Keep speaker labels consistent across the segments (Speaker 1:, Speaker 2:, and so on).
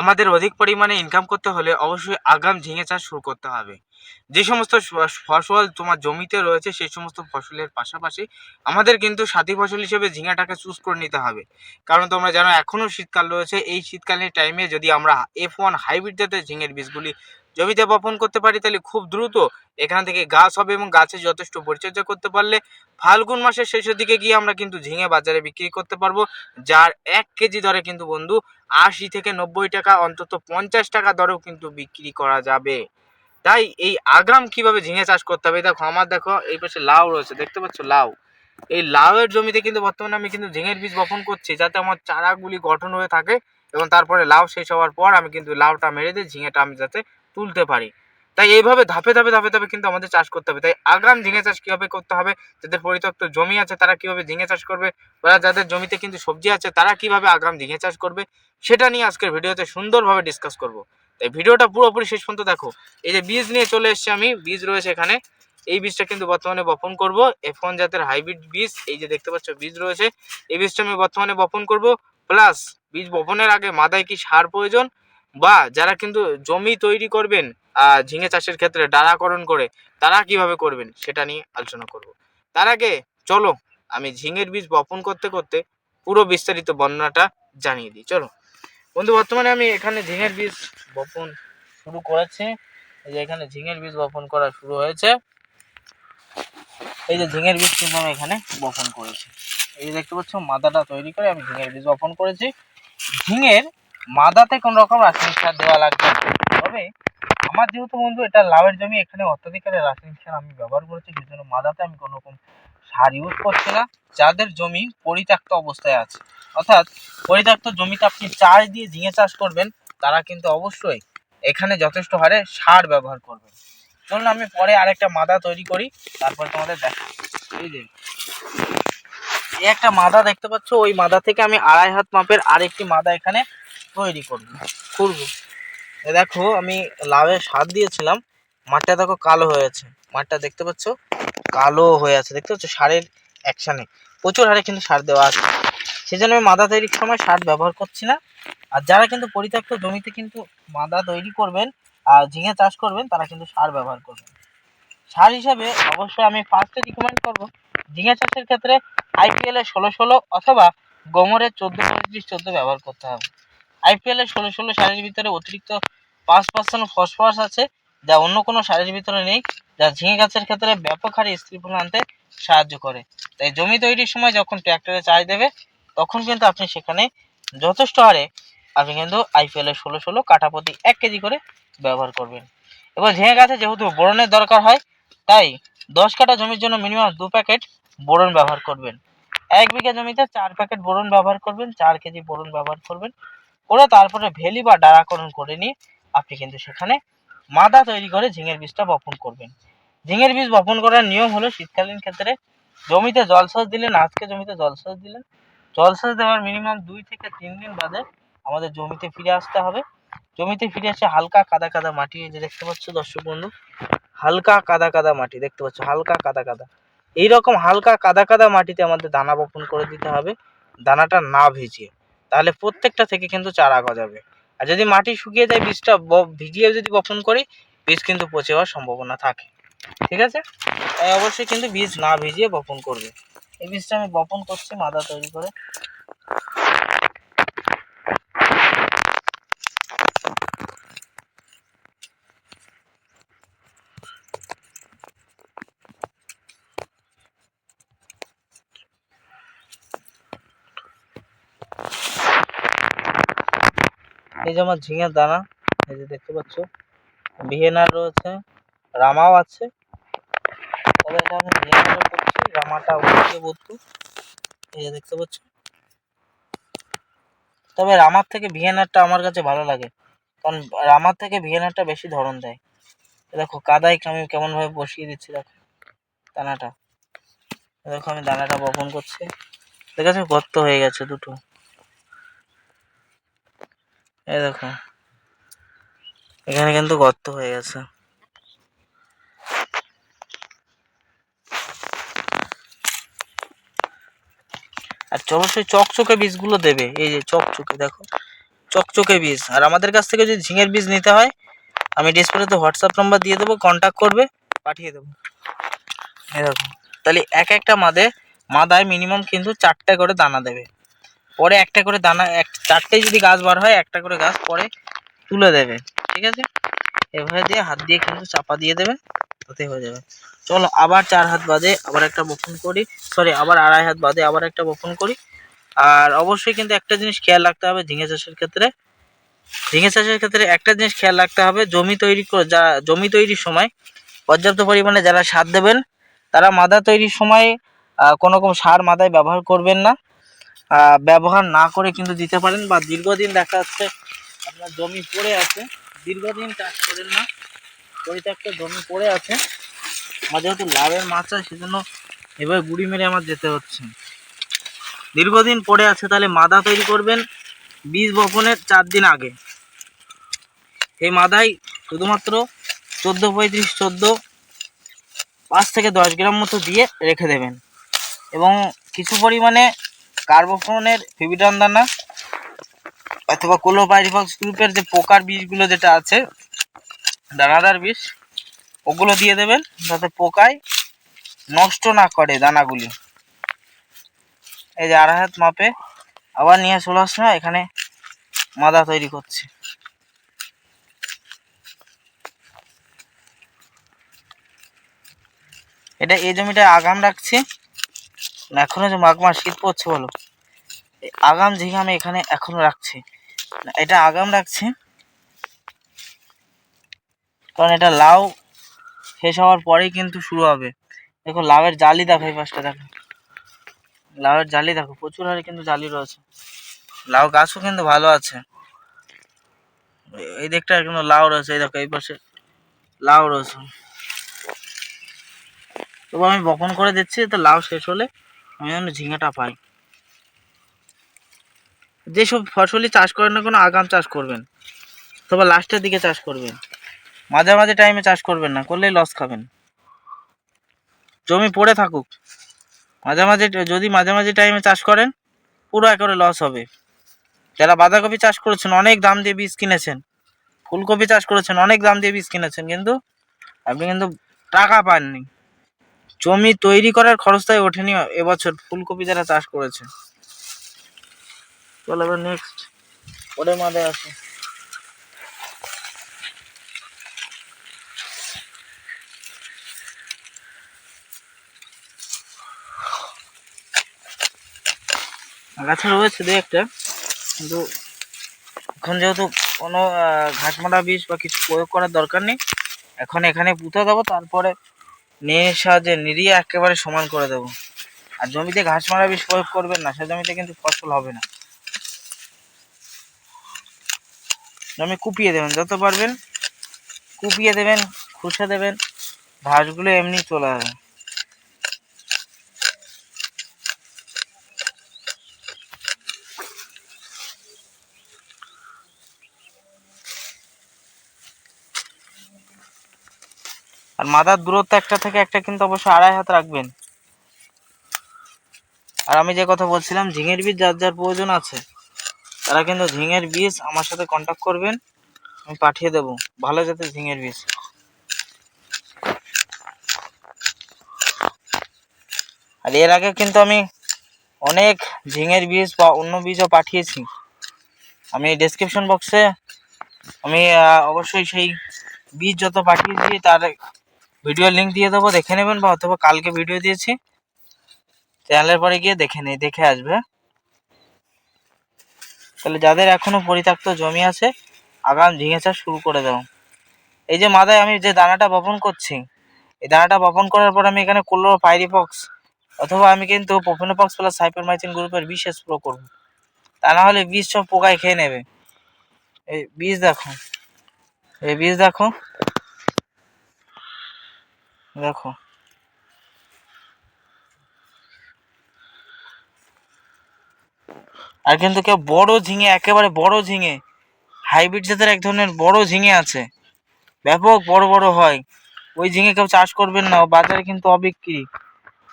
Speaker 1: আমাদের অধিক পরিমাণে ইনকাম করতে হলে অবশ্যই আগাম ঝিঙে চাষ শুরু করতে হবে। যে সমস্ত ফসল তোমার জমিতে রয়েছে, সেই সমস্ত ফসলের পাশাপাশি আমাদের কিন্তু সাথী ফসল হিসেবে ঝিঙাটাকে চুজ করে নিতে হবে। কারণ তোমরা জানো এখনও শীতকাল রয়েছে। এই শীতকালের টাইমে যদি আমরা এফ ওয়ান হাইব্রিড জাতের ঝিঙের বীজগুলি জমিতে বপন করতে পারি, তাহলে খুব দ্রুত এখান থেকে গাছ হবে এবং গাছে যথেষ্ট পরিচর্যা করতে পারলে ফাল্গুন মাসের শেষের দিকে গিয়ে আমরা কিন্তু ঝিঙে বাজারে বিক্রি করতে পারব। যার এক কেজি দরে কিন্তু বন্ধু আশি থেকে নব্বই টাকা, অন্তত পঞ্চাশ টাকা দরেও কিন্তু বিক্রি করা যাবে। তাই এই আগাম কীভাবে ঝিঙে চাষ করতে হবে দেখো, আমার দেখো, এই পাশে লাউ রয়েছে, দেখতে পাচ্ছ লাউ? এই লাউয়ের জমিতে কিন্তু বর্তমানে আমি কিন্তু ঝিঙের বীজ বপন করছি, যাতে আমার চারাগুলি গঠন হয়ে থাকে এবং তারপরে লাউ শেষ হওয়ার পর আমি কিন্তু লাউটা মেরে দিয়ে, ঝিঙেটা আমি যাতে তুলতে পারি। তাই এইভাবে ধাপে ধাপে ধাপে ধাপে কিন্তু আমাদের চাষ করতে হবে। তাই আগাম ঝিঙে চাষ কীভাবে করতে হবে, যাদের পরিত্যক্ত জমি আছে তারা কীভাবে ঝিঙে চাষ করবে বা যাদের জমিতে কিন্তু সবজি আছে তারা কীভাবে আগাম ঝিঙে চাষ করবে, সেটা নিয়ে আজকের ভিডিওতে সুন্দরভাবে ডিসকাস করব। তাই ভিডিওটা পুরোপুরি শেষ পর্যন্ত দেখো। এই যে বীজ নিয়ে চলে এসেছি আমি, বীজ রয়েছে এখানে। এই বীজটা কিন্তু বর্তমানে বপন করব। এফ ওয়ান জাতের হাইব্রিড বীজ, এই যে দেখতে পাচ্ছ বীজ রয়েছে, এই বীজটা আমি বর্তমানে বপন করব। প্লাস বীজ বপনের আগে মাদায় কি সার প্রয়োজন? বা যারা কিন্তু জমি তৈরি করবেন ঝিঙে চাষের ক্ষেত্রে ডালাকরণ করে তারা কীভাবে করবেন সেটা নিয়ে আলোচনা করব। তার আগে চলো আমি ঝিঙের বীজ বপন করতে করতে পুরো বিস্তারিত বর্ণনাটা জানিয়ে দিই। চলো। বন্ধু, বর্তমানে আমি এখানে ঝিঙের বীজ বপন শুরু করেছি। এই যে এখানে ঝিঙের বীজ বপন করা শুরু হয়েছে। এই যে ঝিঙের বীজ কিন্তু আমি এখানে বপন করেছি। এই যে দেখতে পাচ্ছ, মাদাটা তৈরি করে আমি ঝিঙের বীজ বপন করেছি। ঝিঙের মাদাতে কোন রকম রাসায়নিক সার দেওয়া লাগবে না। তবে আমার যেহেতু বন্ধু, এটা লাভের জমি, এখানে অত্যাধিক হারে রাসায়নিক সার আমি ব্যবহার করেছি সেই জন্য মাদাতে আমি কোনো রকম সার ইউজ করছি না। যাদের জমি পরিত্যক্ত অবস্থায় আছে, অর্থাৎ পরিত্যক্ত জমিতে আপনি চাষ দিয়ে ঝিঙে চাষ করবেন, তারা কিন্তু অবশ্যই এখানে যথেষ্ট হারে সার ব্যবহার করবেন। চলুন আমি পরে আরেকটা মাদা তৈরি করি, তারপরে তোমাদের দেখা। এই যে, এই একটা মাদা দেখতে পাচ্ছ, ওই মাদা থেকে আমি আড়াই হাত মাপের আরেকটি মাদা এখানে তৈরি করব। এ দেখো, আমি লাভে সার দিয়েছিলাম। মাঠটা দেখো কালো হয়েছে মাঠটা দেখতে পাচ্ছ? কালো হয়ে আছে। দেখতে পাচ্ছ? সারের অ্যাকশানে প্রচুর হারে কিন্তু সার দেওয়া আছে। সেই জন্য আমি মাদা তৈরির সময় সার ব্যবহার করছি না। আর যারা কিন্তু পরিত্যক্ত জমিতে কিন্তু মাদা তৈরি করবেন আর ঝিঙে চাষ করবেন, তারা কিন্তু সার ব্যবহার করবেন। সার হিসাবে অবশ্যই আমি ফার্স্টে রিকমেন্ড করব, ঝিঙে চাষের ক্ষেত্রে আইপিএল ষোলো ষোলো অথবা গোমরের চোদ্দ পঁয়ত্রিশ চোদ্দ ব্যবহার করতে হবে। আইপিএল ষোলো ষোলো সারের ভিতরে অতিরিক্ত পাঁচ পার্সেন্ট ফসফরাস আছে, যা অন্য কোনো সারের ভিতরে নেই, যা ঝিঙে গাছের ক্ষেত্রে ব্যাপক হারে স্ত্রীপণ আনতে সাহায্য করে। তাই জমি তৈরির সময় যখন ট্র্যাক্টরে চাষ দেবে, তখন কিন্তু আপনি সেখানে যথেষ্ট হারে আপনি কিন্তু আইপিএল এর ষোলো ষোলো কাটা প্রতি এক কেজি করে ব্যবহার করবেন। এবার ঝিঙে গাছে যেহেতু বোরনের দরকার হয়, তাই দশ কাঠা জমির জন্য মিনিমাম দু প্যাকেট বোরন ব্যবহার করবেন। এক বিঘা জমিতে চার প্যাকেট বোরন ব্যবহার করবেন, চার কেজি বোরন ব্যবহার করবেন। করে তারপরে ভেলি বা ডারাকরণ করে নিয়ে আপনি কিন্তু সেখানে মাদা তৈরি করে ঝিঙের বীজটা বপন করবেন। ঝিঙের বীজ বপন করার নিয়ম হলো শীতকালীন ক্ষেত্রে জমিতে জলসেচ দিলেন, আজকে জমিতে জলসেচ দিলেন। জলসেচ দেওয়ার মিনিমাম দুই থেকে তিন দিন বাদে আমাদের জমিতে ফিরে আসতে হবে। জমিতে ফিরে এসে হালকা কাদা কাদা মাটি যে দেখতে পাচ্ছ দর্শক বন্ধু, হালকা কাদা কাদা মাটি দেখতে পাচ্ছ, হালকা কাদা কাদা। এইরকম হালকা কাদা কাদা মাটিতে আমাদের দানা বপন করে দিতে হবে। দানাটা না ভিজিয়ে। তাহলে প্রত্যেকটা থেকে কিন্তু চারা গজাবে আর যদি মাটি শুকিয়ে যায়, বীজটা ভিজিয়ে যদি বপন করি, বীজ কিন্তু পচে হওয়ার সম্ভাবনা থাকে। ঠিক আছে? তাই অবশ্যই কিন্তু বীজ না ভিজিয়ে বপন করবে। এই বীজটা আমি বপন করছি, মাদা তৈরি করে। এই যে আমার ঝিঙের দানা, এই যে দেখতে পাচ্ছ ভিয়েনার রয়েছে, রামাও আছে। তবে এটা আমি করছি, রামাটা উঠিয়ে বলতো এই যে দেখতে পাচ্ছ। তবে রামার থেকে ভিয়েনারটা আমার কাছে ভালো লাগে, কারণ রামার থেকে ভিয়েনারটা বেশি ধরন দেয়। দেখো, কাদায় আমি কেমন ভাবে বসিয়ে দিচ্ছি, দেখো, দানাটা। দেখো, আমি দানাটা বপন করছি। দেখেছ গর্ত হয়ে গেছে দুটো। এই দেখো। এখানে কিন্তু গর্ত হয়ে গেছে। আর অবশ্যই চকচকে বীজগুলো দেবে। এই যে চকচকে, দেখো। চকচকে বীজ। আর আমাদের কাছ থেকে যদি ঝিঙের বীজ নিতে হয়, আমি ডিসপ্লেতে হোয়াটসঅ্যাপ নাম্বার দিয়ে দেবো কন্ট্যাক্ট করবে, পাঠিয়ে দেবো। এই দেখো। তাহলে এক একটা মাদে, মাদায় মিনিমাম কিন্তু চারটে করে দানা দেবে। পরে একটা করে দানা, এক চারটে যদি গাছ বার হয়, একটা করে গাছ পরে তুলে দেবে, ঠিক আছে? এভাবে দিয়ে হাত দিয়ে কিন্তু চাপা দিয়ে দেবে, তাতে হয়ে যাবে। চলো আবার চার হাত বাদে আবার একটা বপন করি। সরি আবার আড়াই হাত বাদে আবার একটা বপন করি। আর অবশ্যই কিন্তু একটা জিনিস খেয়াল রাখতে হবে ঝিঙে চাষের ক্ষেত্রে। ঝিঙে চাষের ক্ষেত্রে একটা জিনিস খেয়াল রাখতে হবে, জমি তৈরি যা, জমি তৈরির সময় পর্যাপ্ত পরিমাণে যারা সার দেবেন, তারা মাদা তৈরির সময় কোনো রকম সার মাদায় ব্যবহার করবেন না। ব্যবহার না করে কিন্তু দিতে পারেন বা দীর্ঘদিন দেখা যাচ্ছে আপনার জমি পড়ে আছে। দীর্ঘদিন চাষ করেন না, পরিত্যক্ত জমি পড়ে আছে। আমার যেহেতু লাভের মাছ আছে, সেজন্য এবার গুড়ি মেরে আমার যেতে হচ্ছে। দীর্ঘদিন পড়ে আছে, তাহলে মাদা তৈরি করবেন বীজ বপনের চার দিন আগে। এই মাদাই শুধুমাত্র চোদ্দ পঁয়ত্রিশ, চোদ্দ, পাঁচ থেকে দশ গ্রাম মতো দিয়ে রেখে দেবেন। এবং কিছু পরিমাণে কার্বোফোনের ফিবিডান দানা অথবা কোলোপাইরিফক্স গ্রুপের যে পোকার বীজগুলো যেটা আছে, দানাদার বীজ ওগুলো দিয়ে দেবেন যাতে পোকায় নষ্ট না করে দানাগুলি। এই যে আড়াই হাত মাপে আবার নিয়ে চলে আসছে না এখানে মাদা তৈরি করছে। এটা এই জমিটা আগাম রাখছি। এখনও যে মাঘ মাস শীত পড়ছে বলো? আগাম ঝিঙে আমি এখানে এখনও রাখছি। এটা আগাম রাখছি। কারণ এটা লাউ শেষ হওয়ার পরেই কিন্তু শুরু হবে। দেখো, লাউয়ের জালি দেখো এই পাশটা, দেখো। লাউয়ের জালি দেখো, প্রচুর হারে কিন্তু জালি রয়েছে। লাউ গাছও কিন্তু ভালো আছে। এই দিকটা কিন্তু লাউ রয়েছে, এই দেখো, এই পাশে লাউ রয়েছে। তবু আমি বপন করে দিচ্ছি তো লাউ শেষ হলে আমি যেন ঝিঙেটা পাই। যেসব ফসলই চাষ করেন না কোনো, আগাম চাষ করবেন। তবে লাস্টের দিকে চাষ করবেন। মাঝে মাঝে টাইমে চাষ করবেন না, করলেই লস খাবেন। জমি পড়ে থাকুক। মাঝে মাঝে, যদি মাঝে মাঝে টাইমে চাষ করেন, পুরো একবারে লস হবে। যারা বাঁধাকপি চাষ করেছেন, অনেক দাম দিয়ে বীজ কিনেছেন। ফুলকপি চাষ করেছেন, অনেক দাম দিয়ে বীজ কিনেছেন, কিন্তু আপনি কিন্তু টাকা পাননি। জমি তৈরি করার খরচটাই ওঠেনি এবছর। ফুলকপি যারা চাষ করেছে। চলো এবার নেক্সট ওদের মাঝে আসে। আগাছা রয়েছে দু একটা কিন্তু এখন যেহেতু কোনো আহ, ঘাস মারা বিষ বা কিছু প্রয়োগ করার দরকার নেই এখন এখানে পুঁতে দেবো তারপরে নিয়ে সাহায্যে নিরিয়ে একেবারে সমান করে দেবো। আর জমিতে ঘাস মারা বিষ প্রয়োগ করবেন না, সে জমিতে কিন্তু ফসল হবে না। জমি কুপিয়ে দেবেন, যত পারবেন কুপিয়ে দেবেন খুশে দেবেন, ঘাসগুলো এমনি চলে যাবে আর মাদার দূরত্ব একটা থেকে একটা কিন্তু অবশ্যই আড়াই হাত রাখবেন। আর আমি যে কথা বলছিলাম, ঝিঙের বীজ যার যার প্রয়োজন আছে, তারা কিন্তু ঝিঙের বীজ আমার সাথে কন্ট্যাক্ট করবেন, আমি পাঠিয়ে দেবো। ভালো জাতের ঝিঙের বীজ। আর এর আগে কিন্তু আমি অনেক ঝিঙের বীজ বা অন্য বীজও পাঠিয়েছি। আমি ডেসক্রিপশন বক্সে আমি অবশ্যই সেই বীজ যত পাঠিয়েছি, তার ভিডিও লিংক দিয়ে দেবো, দেখে নেবেন বা অথবা কালকে ভিডিও দিয়েছি। চ্যানেলের পরে গিয়ে দেখে নেই দেখে আসবে। তাহলে যাদের এখনও পরিত্যক্ত জমি আছে, আগাম ঝিঙে চাষ শুরু করে দাও। এই যে মাদায় আমি যে দানাটা বপন করছি, এই দানাটা বপন করার পর আমি এখানে কোলো পাইরিপক্স অথবা আমি কিন্তু পোফেনোপক্স প্লাস সাইপার সাইপারমাইসিন গ্রুপের বিষ স্প্রে করব। তা না হলে বীজ সব পোকায় খেয়ে নেবে। এই বীজ দেখো, এই বীজ দেখো। দেখো। আর কিন্তু কেউ বড় ঝিঙে, একেবারে বড় ঝিঙে, হাইব্রিড জাতের এক ধরনের বড় ঝিঙে আছে। ব্যাপক বড় বড় হয়। ওই ঝিঙে কেউ চাষ করবেন না বাজারে কিন্তু অবিক্রি।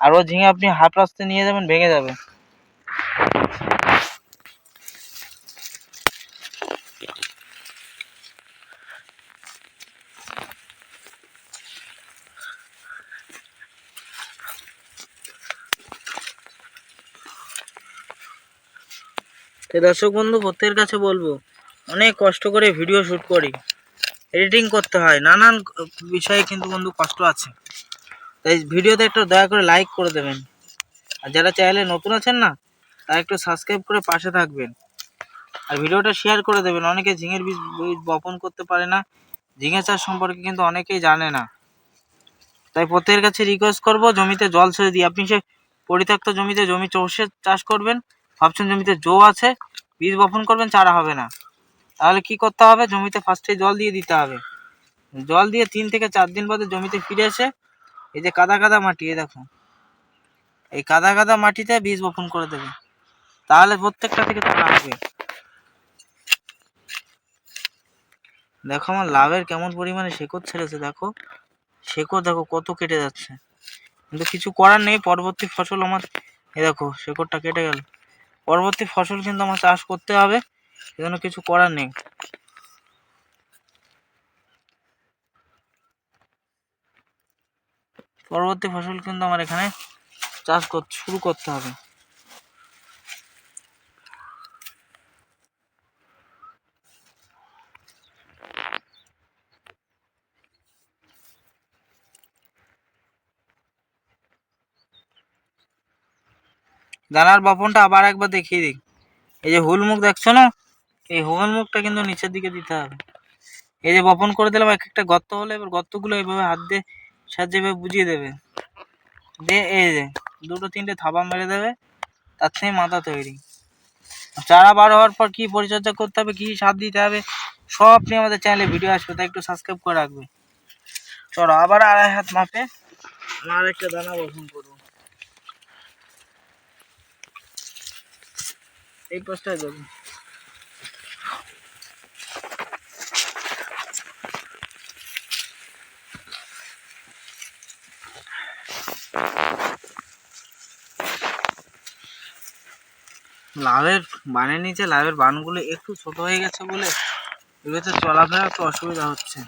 Speaker 1: আর ও ঝিঙে আপনি হাফ রাস্তায় নিয়ে যাবেন, ভেঙে যাবে। তো দর্শক বন্ধু প্রত্যেকের কাছে বলব, অনেক কষ্ট করে ভিডিও শ্যুট করি। এডিটিং করতে হয়, নানান বিষয়ে কিন্তু বন্ধু কষ্ট আছে। তাই ভিডিওতে একটু দয়া করে লাইক করে দেবেন। আর যারা চ্যানেলে নতুন আছেন না, তারা একটু সাবস্ক্রাইব করে পাশে থাকবেন। আর ভিডিওটা শেয়ার করে দেবেন। অনেকে ঝিঙের বীজ বপন করতে পারে না। ঝিঙে চাষ সম্পর্কে কিন্তু অনেকেই জানে না। তাই প্রত্যেকের কাছে রিকোয়েস্ট করব, জমিতে জল ছেড়ে দিই আপনি সে পরিত্যক্ত জমিতে জমি চষে চাষ করবেন। ভাবছেন জমিতে জো আছে, বীজ বপন করবেন, চারা হবে না। তাহলে কি করতে হবে? জমিতে ফার্স্টে জল দিয়ে দিতে হবে। জল দিয়ে তিন থেকে চার দিন বাদে জমিতে ফিরে এসে এই যে কাদা কাদা মাটি, এই দেখো এই কাদা কাদা মাটিতে বীজ বপন করে দেবে। তাহলে প্রত্যেকটা থেকে চারা হবে দেখো আমার লাভের কেমন পরিমাণে শেকড় ছেড়েছে, দেখো। শেকড় দেখো কত কেটে যাচ্ছে। কিন্তু কিছু করার নেই, পরবর্তী ফসল আমার এ দেখো, শেকড়টা কেটে গেল। পরবর্তী ফসল কিন্তু আমার চাষ করতে হবে, এজন্য কিছু করার নেই। পরবর্তী ফসল কিন্তু আমার এখানে চাষ শুরু করতে হবে। দানার বপনটা আবার একবার দেখিয়ে দিই। এই যে হুল মুখ দেখছ না? এই হুল মুখটা কিন্তু নিচের দিকে দিতে হবে। এই যে বপন করে দিলাম এক একটা গর্ত হলে এবার গর্তগুলো এইভাবে হাত দিয়ে সাহায্যে এভাবে বুঝিয়ে দেবে। দিয়ে এই যে দুটো তিনটে থাবা মেরে দেবে, তার থেকে মাথা তৈরি। চারা বার হওয়ার পর কি পরিচর্যা করতে হবে, কি সার দিতে হবে, সব নিয়ে আমাদের চ্যানেলে ভিডিও আসবে, তাই একটু সাবস্ক্রাইব করে রাখবে। চলো আবার আড়াই হাত মাপে আর একটা দানা বপন করব এই পাশটায় দেবো লাভের বানের নিচে লাভের বানগুলো একটু ছোট হয়ে গেছে বলে এগুলোতে চলাফেরা একটু অসুবিধা হচ্ছে।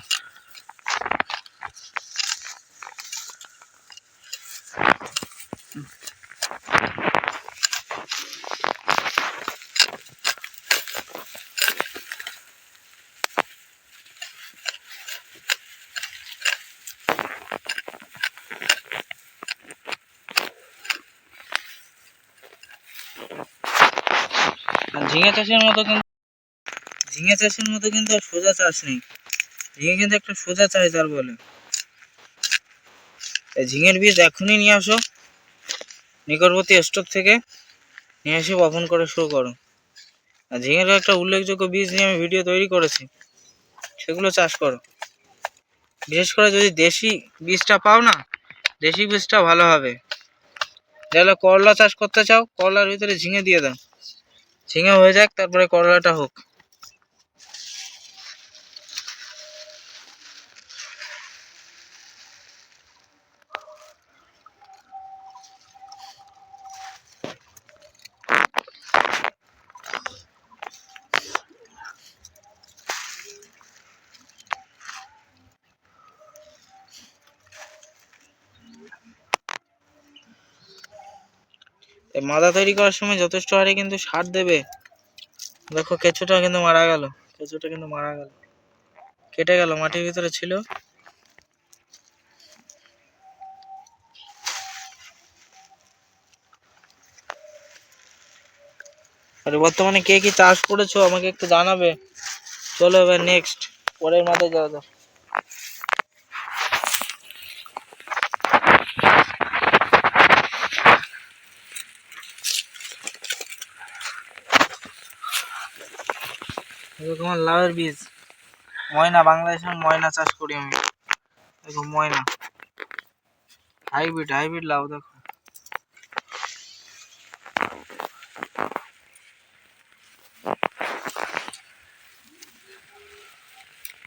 Speaker 1: ঝিঙে চাষের মতো কিন্তু ঝিঙে চাষের মতো কিন্তু আর সোজা চাষ নেই। ঝিঙে কিন্তু একটা সোজা চাষ যার বলে। ঝিঙের বীজ এখনই নিয়ে আসো। নিকটবর্তী স্টোর থেকে নিয়ে এসে বপন করে শুরু করো। আর ঝিঙের একটা উল্লেখযোগ্য বীজ নিয়ে আমি ভিডিও তৈরি করেছি। সেগুলো চাষ করো। বিশেষ করে যদি দেশি বীজটা পাও না, দেশি বীজটা ভালো হবে। তাহলে করলা চাষ করতে চাও, করলার ভিতরে ঝিঙে দিয়ে দাও। ঝিঙে হয়ে যাক তারপরে করলাটা হোক। মাদা তৈরি করার সময় যথেষ্ট হারে কিন্তু সার দেবে। দেখো কেঁচোটা কিন্তু মারা গেল, কেঁচোটা কিন্তু মারা গেল। কেটে গেল, মাটির ভিতরে ছিল। আর বর্তমানে কে কি চাষ করেছ আমাকে একটু জানাবে। চলো এবার নেক্সট পরের মাথায় যাওয়া যাক। এরকম লাউয়ের বীজ। ময়না, বাংলাদেশের ময়না চাষ করি আমি। দেখো, ময়না। হাইব্রিড হাইব্রিড লাউ, দেখো।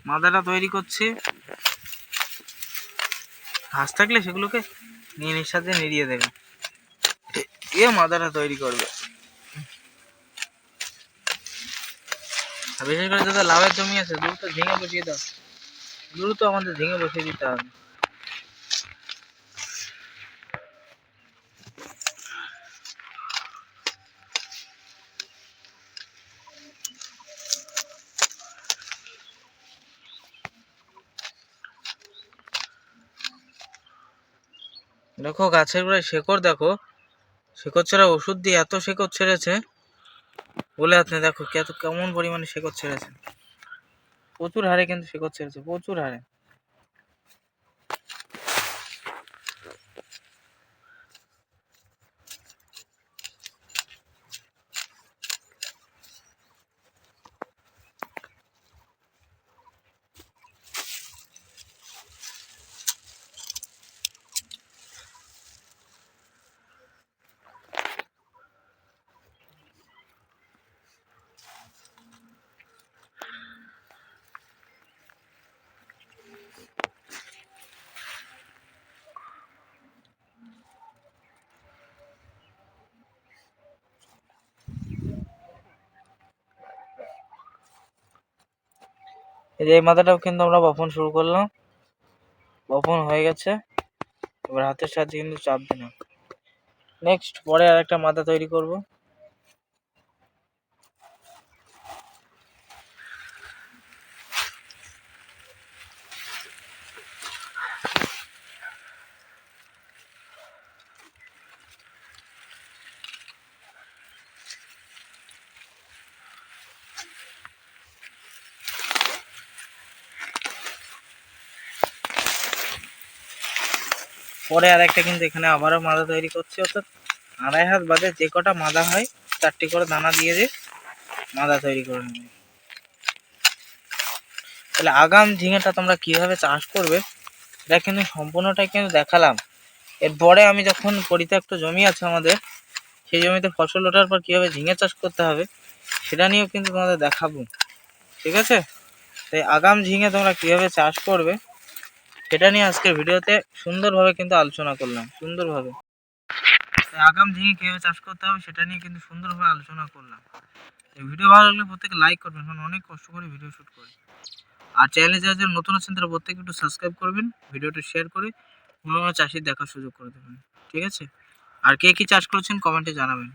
Speaker 1: মাদাটা তৈরি করছি। ঘাস থাকলে সেগুলোকে নিয়ে নিঃশ্বাসে নিড়িয়ে দেবে। এ মাদাটা তৈরি করবে। বিশেষ করে যাদের লাভের জমি আছে, দ্রুত ঝিঙে বসিয়ে দাও। দ্রুত আমাদের ঝিঙে বসিয়ে দিতে হবে। দেখো, গাছের গোড়ায় শেকড় দেখো। শেকড় ছাড়া ওষুধ দিয়ে এত শেকড় ছেড়েছে। বলে আপনি দেখো কেমন পরিমাণে শেকড় ছেড়েছে প্রচুর হারে কিন্তু শেকড় ছেড়েছে প্রচুর হারে। এই যে মাথাটাও কিন্তু আমরা বপন শুরু করলাম। বপন হয়ে গেছে। এবার হাতের সাহায্যে কিন্তু চাপ না নেক্সট পরে আর একটা মাথা তৈরি করব। পরে আর একটা কিন্তু এখানে আবারও মাদা তৈরি করছি, অর্থাৎ আড়াই হাত বাদে যে কটা মাদা হয়, চারটি করে দানা দিয়ে দিয়ে মাদা তৈরি করে নেবে। তাহলে আগাম ঝিঙেটা তোমরা কীভাবে চাষ করবে, এটা কিন্তু সম্পূর্ণটাই কিন্তু দেখালাম। এরপরে আমি যখন পরিত্যক্ত জমি আছে আমাদের, সেই জমিতে ফসল ওঠার পর কীভাবে ঝিঙে চাষ করতে হবে, সেটা নিয়েও কিন্তু তোমাদের দেখাবো। ঠিক আছে? তাই আগাম ঝিঙে তোমরা কীভাবে চাষ করবে সেটা নিয়ে আজকের ভিডিওতে সুন্দরভাবে কিন্তু আলোচনা করলাম, সুন্দরভাবে। আগাম ঝিঙে কীভাবে চাষ করতে হবে সেটা নিয়ে কিন্তু সুন্দরভাবে আলোচনা করলাম। এই ভিডিও ভালো লাগলে প্রত্যেকে লাইক করবেন, কারণ অনেক কষ্ট করে ভিডিও শ্যুট করি। আর চ্যানেলে যারা যারা নতুন আছেন, তারা প্রত্যেকে একটু সাবস্ক্রাইব করবেন, ভিডিওটা শেয়ার করে অন্য চাষির দেখার সুযোগ করে দেবেন। ঠিক আছে? আর কে কী চাষ করেছেন কমেন্টে জানাবেন।